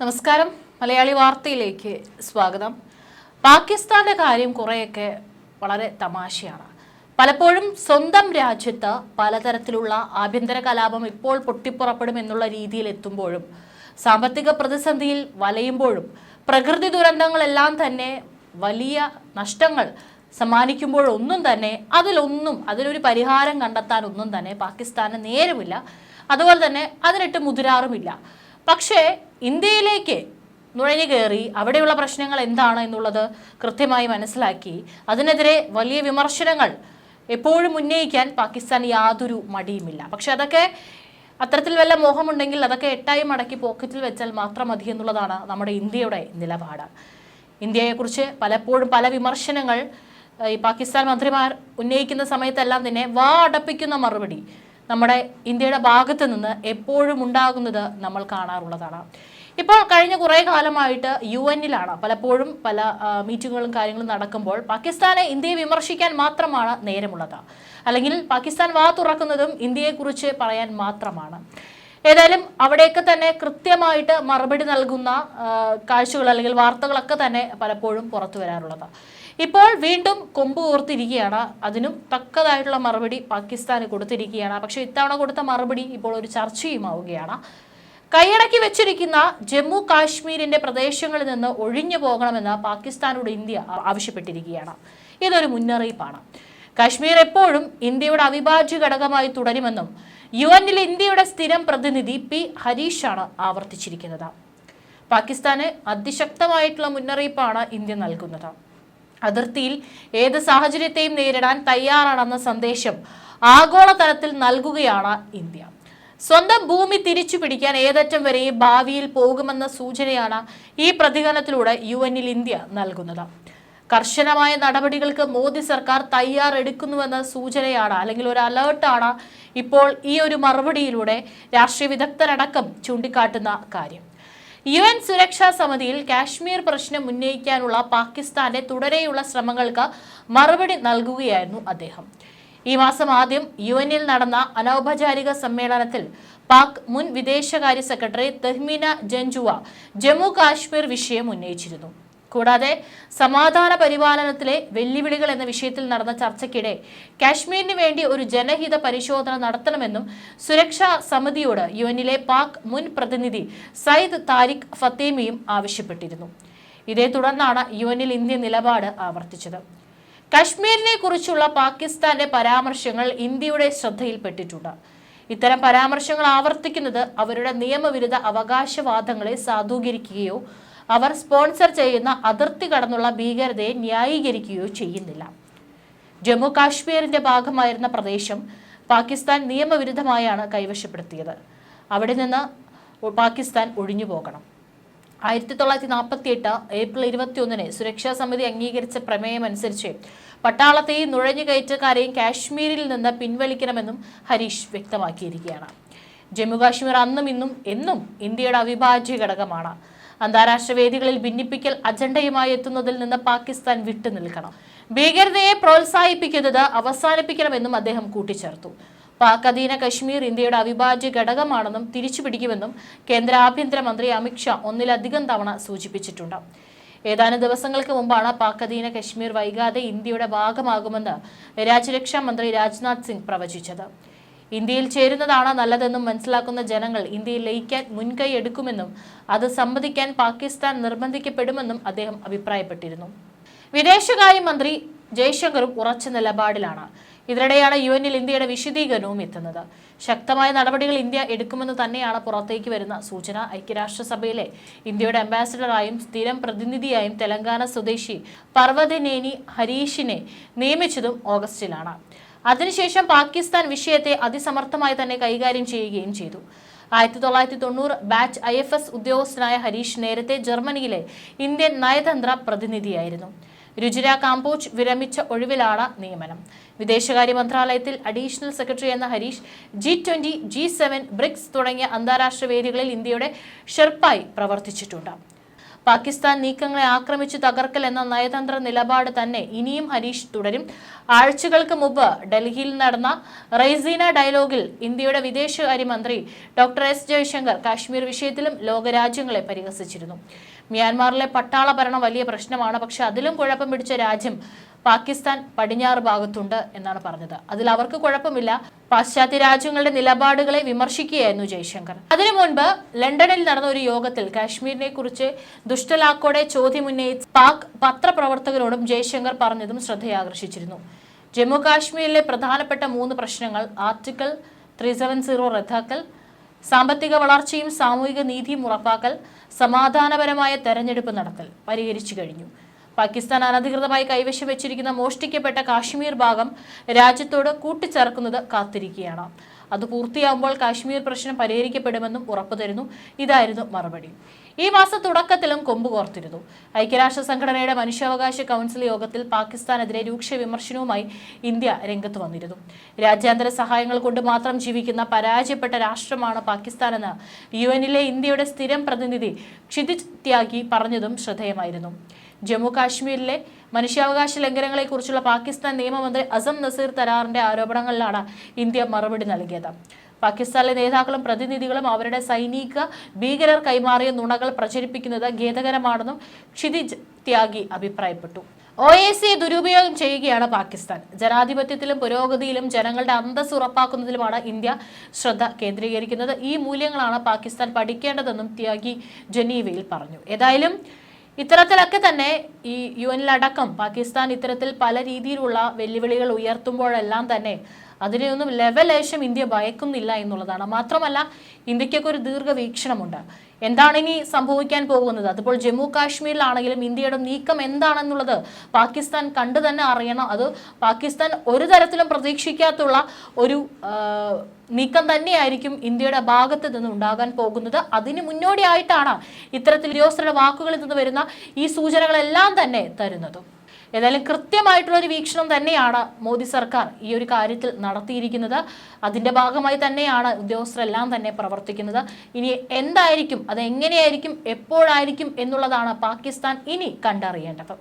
നമസ്കാരം. മലയാളി വാർത്തയിലേക്ക് സ്വാഗതം. പാകിസ്ഥാന്റെ കാര്യം കുറേയൊക്കെ വളരെ തമാശയാണ്. പലപ്പോഴും സ്വന്തം രാജ്യത്ത് പലതരത്തിലുള്ള ആഭ്യന്തര കലാപം ഇപ്പോൾ പൊട്ടിപ്പുറപ്പെടും എന്നുള്ള രീതിയിൽ എത്തുമ്പോഴും സാമ്പത്തിക പ്രതിസന്ധിയിൽ വലയുമ്പോഴും പ്രകൃതി ദുരന്തങ്ങളെല്ലാം തന്നെ വലിയ നഷ്ടങ്ങൾ സമ്മാനിക്കുമ്പോഴൊന്നും തന്നെ അതിലൊന്നും അതിലൊരു പരിഹാരം കണ്ടെത്താൻ ഒന്നും തന്നെ പാകിസ്ഥാന് നേരമില്ല. അതുപോലെ തന്നെ അതിനിട്ട് മുതിരാറുമില്ല. പക്ഷേ ഇന്ത്യയിലേക്ക് നുഴഞ്ഞു കയറി അവിടെയുള്ള പ്രശ്നങ്ങൾ എന്താണ് എന്നുള്ളത് കൃത്യമായി മനസ്സിലാക്കി. അതിനെതിരെ വലിയ വിമർശനങ്ങൾ എപ്പോഴും ഉന്നയിക്കാൻ പാകിസ്ഥാൻ യാതൊരു മടിയുമില്ല. പക്ഷെ അതൊക്കെ അത്തരത്തിൽ വല്ല മോഹമുണ്ടെങ്കിൽ അതൊക്കെ എട്ടായി മടക്കി പോക്കറ്റിൽ വെച്ചാൽ മാത്രം മതി എന്നുള്ളതാണ് നമ്മുടെ ഇന്ത്യയുടെ നിലപാട്. ഇന്ത്യയെക്കുറിച്ച് പലപ്പോഴും പല വിമർശനങ്ങൾ ഈ പാകിസ്ഥാൻ മന്ത്രിമാർ ഉന്നയിക്കുന്ന സമയത്തെല്ലാം തന്നെ വാ അടപ്പിക്കുന്ന മറുപടി നമ്മുടെ ഇന്ത്യയുടെ ഭാഗത്ത് നിന്ന് എപ്പോഴും ഉണ്ടാകുന്നത് നമ്മൾ കാണാറുള്ളതാണ്. ഇപ്പോൾ കഴിഞ്ഞ കുറേ കാലമായിട്ട് യു എന്നിലാണ് പലപ്പോഴും പല മീറ്റിങ്ങുകളും കാര്യങ്ങളും നടക്കുമ്പോൾ പാകിസ്ഥാനെ ഇന്ത്യയെ വിമർശിക്കാൻ മാത്രമാണ് നേരമുള്ളത്. അല്ലെങ്കിൽ പാകിസ്ഥാൻ വാ തുറക്കുന്നതും ഇന്ത്യയെക്കുറിച്ച് പറയാൻ മാത്രമാണ്. ഏതായാലും അവിടെയൊക്കെ തന്നെ കൃത്യമായിട്ട് മറുപടി നൽകുന്ന കാഴ്ചകൾ അല്ലെങ്കിൽ വാർത്തകളൊക്കെ തന്നെ പലപ്പോഴും പുറത്തു വരാറുള്ളത്. ഇപ്പോൾ വീണ്ടും കൊമ്പ് കോർത്തിരിക്കുകയാണ്. അതിനും തക്കതായിട്ടുള്ള മറുപടി പാകിസ്ഥാന് കൊടുത്തിരിക്കുകയാണ്. പക്ഷേ ഇത്തവണ കൊടുത്ത മറുപടി ഇപ്പോൾ ഒരു ചർച്ചയുമാവുകയാണ്. കൈയടക്കി വെച്ചിരിക്കുന്ന ജമ്മു കാശ്മീരിന്റെ പ്രദേശങ്ങളിൽ നിന്ന് ഒഴിഞ്ഞു പോകണമെന്ന് പാകിസ്ഥാനോട് ഇന്ത്യ ആവശ്യപ്പെട്ടിരിക്കുകയാണ്. ഇതൊരു മുന്നറിയിപ്പാണ്. കാശ്മീർ എപ്പോഴും ഇന്ത്യയുടെ അവിഭാജ്യ ഘടകമായി തുടരുമെന്നും യു എന്നിൽ ഇന്ത്യയുടെ സ്ഥിരം പ്രതിനിധി പി ഹരീഷാണ് ആവർത്തിച്ചിരിക്കുന്നത്. പാകിസ്ഥാന് അതിശക്തമായിട്ടുള്ള മുന്നറിയിപ്പാണ് ഇന്ത്യ നൽകുന്നത്. അതിർത്തിയിൽ ഏത് സാഹചര്യത്തെയും നേരിടാൻ തയ്യാറാണെന്ന സന്ദേശം ആഗോളതലത്തിൽ നൽകുകയാണ് ഇന്ത്യ. സ്വന്തം ഭൂമി തിരിച്ചു പിടിക്കാൻ ഏതറ്റം വരെയും ഭാവിയിൽ പോകുമെന്ന സൂചനയാണ് ഈ പ്രതികരണത്തിലൂടെ യു എന്നിൽ ഇന്ത്യ നൽകുന്നത്. കർശനമായ നടപടികൾക്ക് മോദി സർക്കാർ തയ്യാറെടുക്കുന്നുവെന്ന സൂചനയാണ് അല്ലെങ്കിൽ ഒരു അലേർട്ടാണ് ഇപ്പോൾ ഈ ഒരു മറുപടിയിലൂടെ രാഷ്ട്രീയ വിദഗ്ധരടക്കം ചൂണ്ടിക്കാട്ടുന്ന കാര്യം. യു എൻ സുരക്ഷാ സമിതിയിൽ കാശ്മീർ പ്രശ്നം ഉന്നയിക്കാനുള്ള പാകിസ്ഥാന്റെ തുടരെയുള്ള ശ്രമങ്ങൾക്ക് മറുപടി നൽകുകയായിരുന്നു അദ്ദേഹം. ഈ മാസം ആദ്യം യു എന്നിൽ നടന്ന അനൗപചാരിക സമ്മേളനത്തിൽ പാക് മുൻ വിദേശകാര്യ സെക്രട്ടറി തെഹ്മീന ജൻജുവ ജമ്മു കാശ്മീർ വിഷയം ഉന്നയിച്ചിരുന്നു. കൂടാതെ സമാധാന പരിപാലനത്തിലെ വെല്ലുവിളികൾ എന്ന വിഷയത്തിൽ നടന്ന ചർച്ചയ്ക്കിടെ കാശ്മീരിന് വേണ്ടി ഒരു ജനഹിത പരിശോധന നടത്തണമെന്നും സുരക്ഷാ സമിതിയോട് യു പാക് മുൻ പ്രതിനിധി സയ്യിദ് താരിഖ് ഫത്തേമിയും ആവശ്യപ്പെട്ടിരുന്നു. ഇതേ തുടർന്നാണ് യു എന്നിൽ ഇന്ത്യ നിലപാട് ആവർത്തിച്ചത്. കശ്മീരിനെ കുറിച്ചുള്ള പാകിസ്ഥാന്റെ പരാമർശങ്ങൾ ഇന്ത്യയുടെ ശ്രദ്ധയിൽപ്പെട്ടിട്ടുണ്ട്. ഇത്തരം പരാമർശങ്ങൾ ആവർത്തിക്കുന്നത് അവരുടെ നിയമവിരുദ്ധ അവകാശവാദങ്ങളെ സാധൂകരിക്കുകയോ അവർ സ്പോൺസർ ചെയ്യുന്ന അതിർത്തി കടന്നുള്ള ഭീകരതയെ ന്യായീകരിക്കുകയോ ചെയ്യുന്നില്ല. ജമ്മു കാശ്മീരിന്റെ ഭാഗമായിരുന്ന പ്രദേശം പാകിസ്ഥാൻ നിയമവിരുദ്ധമായാണ് കൈവശപ്പെടുത്തിയത്. അവിടെ നിന്ന് പാകിസ്ഥാൻ ഒഴിഞ്ഞു പോകണം ആയിരത്തി തൊള്ളായിരത്തി നാൽപ്പത്തി എട്ട് ഏപ്രിൽ ഇരുപത്തിയൊന്നിന് സുരക്ഷാ സമിതി അംഗീകരിച്ച പ്രമേയം അനുസരിച്ച് പട്ടാളത്തെയും നുഴഞ്ഞുകയറ്റക്കാരെയും കാശ്മീരിൽ നിന്ന് പിൻവലിക്കണമെന്നും ഹരീഷ് വ്യക്തമാക്കിയിരിക്കുകയാണ്. ജമ്മുകാശ്മീർ അന്നും ഇന്നും എന്നും ഇന്ത്യയുടെ അവിഭാജ്യ ഘടകമാണ്. അന്താരാഷ്ട്ര വേദികളിൽ ഭിന്നിപ്പിക്കൽ അജണ്ടയുമായി എത്തുന്നതിൽ നിന്ന് പാകിസ്ഥാൻ വിട്ടുനിൽക്കണം. ഭീകരതയെ പ്രോത്സാഹിപ്പിക്കുന്നത് അവസാനിപ്പിക്കണമെന്നും അദ്ദേഹം കൂട്ടിച്ചേർത്തു. പാക് അധീന കശ്മീർ ഇന്ത്യയുടെ അവിഭാജ്യ ഘടകമാണെന്നും തിരിച്ചുപിടിക്കുമെന്നും കേന്ദ്ര ആഭ്യന്തരമന്ത്രി അമിത്ഷാ ഒന്നിലധികം തവണ സൂചിപ്പിച്ചിട്ടുണ്ട്. ഏതാനും ദിവസങ്ങൾക്ക് മുമ്പാണ് പാക് അധീന കശ്മീർ വൈകാതെ ഇന്ത്യയുടെ ഭാഗമാകുമെന്ന് രാജ്യരക്ഷാ മന്ത്രി രാജ്നാഥ് സിംഗ് പ്രവചിച്ചത്. ഇന്ത്യയിൽ ചേരുന്നതാണ് നല്ലതെന്നും മനസ്സിലാക്കുന്ന ജനങ്ങൾ ഇന്ത്യയിൽ ലയിക്കാൻ മുൻകൈ എടുക്കുമെന്നും അത് സമ്മതിക്കാൻ പാകിസ്ഥാൻ നിർബന്ധിക്കപ്പെടുമെന്നും അദ്ദേഹം അഭിപ്രായപ്പെട്ടിരുന്നു. വിദേശകാര്യമന്ത്രി ജയശങ്കറും ഉറച്ച നിലപാടിലാണ്. ഇതിനിടെയാണ് യു എന്നിൽ ഇന്ത്യയുടെ വിശദീകരണവും എത്തുന്നത്. ശക്തമായ നടപടികൾ ഇന്ത്യ എടുക്കുമെന്ന് തന്നെയാണ് പുറത്തേക്ക് വരുന്ന സൂചന. ഐക്യരാഷ്ട്രസഭയിലെ ഇന്ത്യയുടെ അംബാസിഡറായും സ്ഥിരം പ്രതിനിധിയായും തെലങ്കാന സ്വദേശി പർവതനേനി ഹരീഷിനെ നിയമിച്ചതും ഓഗസ്റ്റിലാണ്. അതിനുശേഷം പാകിസ്ഥാൻ വിഷയത്തെ അതിസമർത്ഥമായി തന്നെ കൈകാര്യം ചെയ്യുകയും ചെയ്തു. ആയിരത്തി തൊള്ളായിരത്തി തൊണ്ണൂറ് ബാച്ച് ഐ എഫ് എസ് ഉദ്യോഗസ്ഥനായ ഹരീഷ് നേരത്തെ ജർമ്മനിയിലെ ഇന്ത്യൻ നയതന്ത്ര പ്രതിനിധിയായിരുന്നു. രുചിര കാമ്പോച്ച് വിരമിച്ച ഒഴിവിലാണ് നിയമനം. വിദേശകാര്യ മന്ത്രാലയത്തിൽ അഡീഷണൽ സെക്രട്ടറി എന്ന Harish G twenty G seven BRICS തുടങ്ങിയ അന്താരാഷ്ട്ര വേദികളിൽ ഇന്ത്യയുടെ ഷെർപ്പായി പ്രവർത്തിച്ചിട്ടുണ്ട്. പാകിസ്ഥാൻ നീക്കങ്ങളെ ആക്രമിച്ചു തകർക്കൽ എന്ന നയതന്ത്ര നിലപാട് തന്നെ ഇനിയും ഹരീഷ് തുടരും. ആഴ്ചകൾക്ക് മുമ്പ് ഡൽഹിയിൽ നടന്ന റൈസീന ഡയലോഗിൽ ഇന്ത്യയുടെ വിദേശകാര്യമന്ത്രി ഡോക്ടർ എസ് ജയശങ്കർ കാശ്മീർ വിഷയത്തിലും ലോകരാജ്യങ്ങളെ പരിഹസിച്ചിരുന്നു. മ്യാൻമാറിലെ പട്ടാള ഭരണം വലിയ പ്രശ്നമാണ്. പക്ഷെ അതിലും കുഴപ്പം പിടിച്ച രാജ്യം പാകിസ്ഥാൻ പടിഞ്ഞാറ് ഭാഗത്തുണ്ട് എന്നാണ് പറഞ്ഞത്. അതിൽ അവർക്ക് കുഴപ്പമില്ല. പാശ്ചാത്യ രാജ്യങ്ങളുടെ നിലപാടുകളെ വിമർശിക്കുകയായിരുന്നു ജയശങ്കർ. അതിനു മുൻപ് ലണ്ടനിൽ നടന്ന ഒരു യോഗത്തിൽ കാശ്മീരിനെ കുറിച്ച് ദുഷ്ടലാക്കോടെ ചോദ്യം ഉന്നയിച്ച പാക് പത്രപ്രവർത്തകരോടും ജയശങ്കർ പറഞ്ഞതും ശ്രദ്ധയാകർഷിച്ചിരുന്നു. ജമ്മു കാശ്മീരിലെ പ്രധാനപ്പെട്ട മൂന്ന് പ്രശ്നങ്ങൾ ആർട്ടിക്കിൾ ത്രീ സെവൻ സീറോ റദ്ദാക്കൽ സാമ്പത്തിക വളർച്ചയും സാമൂഹിക നീതിയും ഉറപ്പാക്കൽ സമാധാനപരമായ തെരഞ്ഞെടുപ്പ് നടത്തൽ പരിഹരിച്ചു കഴിഞ്ഞു. പാകിസ്ഥാൻ അനധികൃതമായി കൈവശം വെച്ചിരിക്കുന്ന മോഷ്ടിക്കപ്പെട്ട കാശ്മീർ ഭാഗം രാജ്യത്തോട് കൂട്ടിച്ചേർക്കുന്നത് കാത്തിരിക്കുകയാണ്. അത് പൂർത്തിയാകുമ്പോൾ കാശ്മീർ പ്രശ്നം പരിഹരിക്കപ്പെടുമെന്നും ഉറപ്പു തരുന്നു ഇതായിരുന്നു മറുപടി. ഈ മാസ തുടക്കത്തിലും കൊമ്പ് കോർത്തിരുന്നു. ഐക്യരാഷ്ട്ര സംഘടനയുടെ മനുഷ്യാവകാശ കൗൺസിൽ യോഗത്തിൽ പാകിസ്ഥാനെതിരെ രൂക്ഷ വിമർശനവുമായി ഇന്ത്യ രംഗത്ത് വന്നിരുന്നു. രാജ്യാന്തര സഹായങ്ങൾ കൊണ്ട് മാത്രം ജീവിക്കുന്ന പരാജയപ്പെട്ട രാഷ്ട്രമാണ് പാകിസ്ഥാനെന്ന് യു എന്നിലെ ഇന്ത്യയുടെ സ്ഥിരം പ്രതിനിധി ക്ഷിതിജ് ത്യാഗി പറഞ്ഞതും ശ്രദ്ധേയമായിരുന്നു. ജമ്മു കാശ്മീരിലെ മനുഷ്യാവകാശ ലംഘനങ്ങളെക്കുറിച്ചുള്ള പാകിസ്ഥാൻ നിയമമന്ത്രി അസം നസീർ തരാറിന്റെ ആരോപണങ്ങളിലാണ് ഇന്ത്യ മറുപടി നൽകിയത്. പാകിസ്ഥാനിലെ നേതാക്കളും പ്രതിനിധികളും അവരുടെ സൈനിക ഭീകരർ കൈമാറിയ നുണകൾ പ്രചരിപ്പിക്കുന്നത് ഖേദകരമാണെന്നും ക്ഷിതിജ് ത്യാഗി അഭിപ്രായപ്പെട്ടു. ഒ എ സിയെ ദുരുപയോഗം ചെയ്യുകയാണ് പാകിസ്ഥാൻ. ജനാധിപത്യത്തിലും പുരോഗതിയിലും ജനങ്ങളുടെ അന്തസ് ഉറപ്പാക്കുന്നതിലുമാണ് ഇന്ത്യ ശ്രദ്ധ കേന്ദ്രീകരിക്കുന്നത്. ഈ മൂല്യങ്ങളാണ് പാകിസ്ഥാൻ പഠിക്കേണ്ടതെന്നും ത്യാഗി ജനീവയിൽ പറഞ്ഞു. ഏതായാലും ഇത്തരത്തിലൊക്കെ തന്നെ ഈ യു എനിലടക്കം പാകിസ്ഥാൻ ഇത്തരത്തിൽ പല രീതിയിലുള്ള വെല്ലുവിളികൾ ഉയർത്തുമ്പോഴെല്ലാം തന്നെ അതിനെയൊന്നും ലെവലേശം ഇന്ത്യ ഭയക്കുന്നില്ല എന്നുള്ളതാണ്. മാത്രമല്ല ഇന്ത്യക്കൊക്കെ ഒരു ദീർഘവീക്ഷണമുണ്ട്. എന്താണ് ഇനി സംഭവിക്കാൻ പോകുന്നത്? അതിപ്പോൾ ജമ്മു കാശ്മീരിലാണെങ്കിലും ഇന്ത്യയുടെ നീക്കം എന്താണെന്നുള്ളത് പാകിസ്ഥാൻ കണ്ടു തന്നെ അറിയണം. അത് പാകിസ്ഥാൻ ഒരു തരത്തിലും പ്രതീക്ഷിക്കാത്തുള്ള ഒരു നീക്കം തന്നെയായിരിക്കും ഇന്ത്യയുടെ ഭാഗത്ത് നിന്ന് ഉണ്ടാകാൻ പോകുന്നത്. അതിന് മുന്നോടിയായിട്ടാണ് ഇത്തരത്തിൽ ഉദ്യോഗസ്ഥരുടെ വാക്കുകളിൽ നിന്ന് വരുന്ന ഈ സൂചനകളെല്ലാം തന്നെ തരുന്നതും. ഏതായാലും കൃത്യമായിട്ടുള്ള ഒരു വീക്ഷണം തന്നെയാണ് മോദി സർക്കാർ ഈ ഒരു കാര്യത്തിൽ നടത്തിയിരിക്കുന്നത്. അതിന്റെ ഭാഗമായി തന്നെയാണ് ഉദ്യോഗസ്ഥരെല്ലാം തന്നെ പ്രവർത്തിക്കുന്നത്. ഇനി എന്തായിരിക്കും അത് എങ്ങനെയായിരിക്കും എപ്പോഴായിരിക്കും എന്നുള്ളതാണ് പാകിസ്ഥാൻ ഇനി കണ്ടറിയേണ്ടത്.